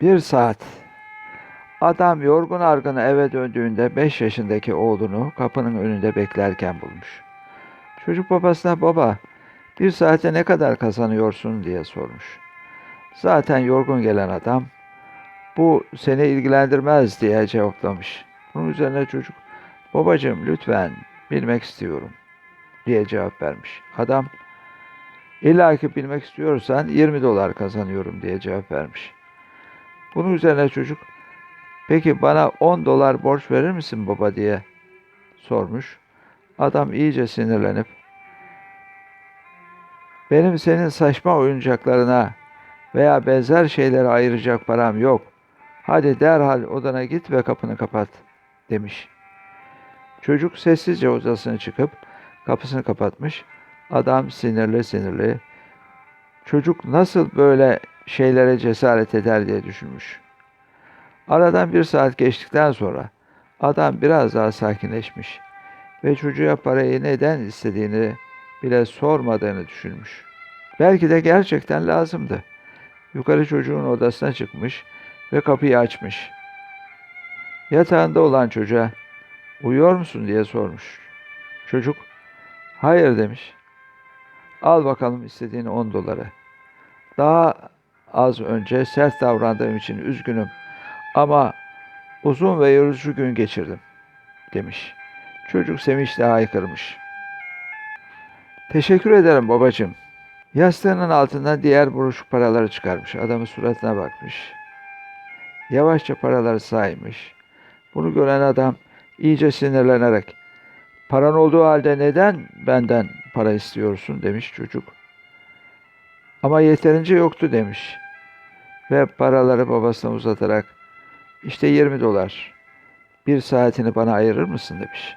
Bir saat. Adam yorgun argın eve döndüğünde 5 yaşındaki oğlunu kapının önünde beklerken bulmuş. Çocuk babasına baba bir saate ne kadar kazanıyorsun diye sormuş. Zaten yorgun gelen adam bu seni ilgilendirmez diye cevaplamış. Bunun üzerine çocuk babacığım lütfen bilmek istiyorum diye cevap vermiş. Adam illa ki bilmek istiyorsan 20 dolar kazanıyorum diye cevap vermiş. Bunun üzerine çocuk peki bana 10 dolar borç verir misin baba diye sormuş. Adam iyice sinirlenip benim senin saçma oyuncaklarına veya benzer şeylere ayıracak param yok. Hadi derhal odana git ve kapını kapat demiş. Çocuk sessizce odasına çıkıp kapısını kapatmış. Adam sinirli sinirli. Çocuk nasıl böyle şeylere cesaret eder diye düşünmüş. Aradan bir saat geçtikten sonra adam biraz daha sakinleşmiş ve çocuğa parayı neden istediğini bile sormadığını düşünmüş. Belki de gerçekten lazımdı. Yukarı çocuğun odasına çıkmış ve kapıyı açmış. Yatağında olan çocuğa uyuyor musun diye sormuş. Çocuk hayır demiş. Al bakalım istediğin 10 doları. Daha az önce sert davrandığım için üzgünüm ama uzun ve yorucu gün geçirdim demiş. Çocuk sevinçle haykırmış. Teşekkür ederim babacığım. Yastığının altından diğer buruşuk paraları çıkarmış. Adamın suratına bakmış. Yavaşça paraları saymış. Bunu gören adam iyice sinirlenerek paran olduğu halde neden benden para istiyorsun demiş çocuk. Ama yeterince yoktu demiş. Ve paraları babasına uzatarak işte 20 dolar. Bir saatini bana ayırır mısın demiş.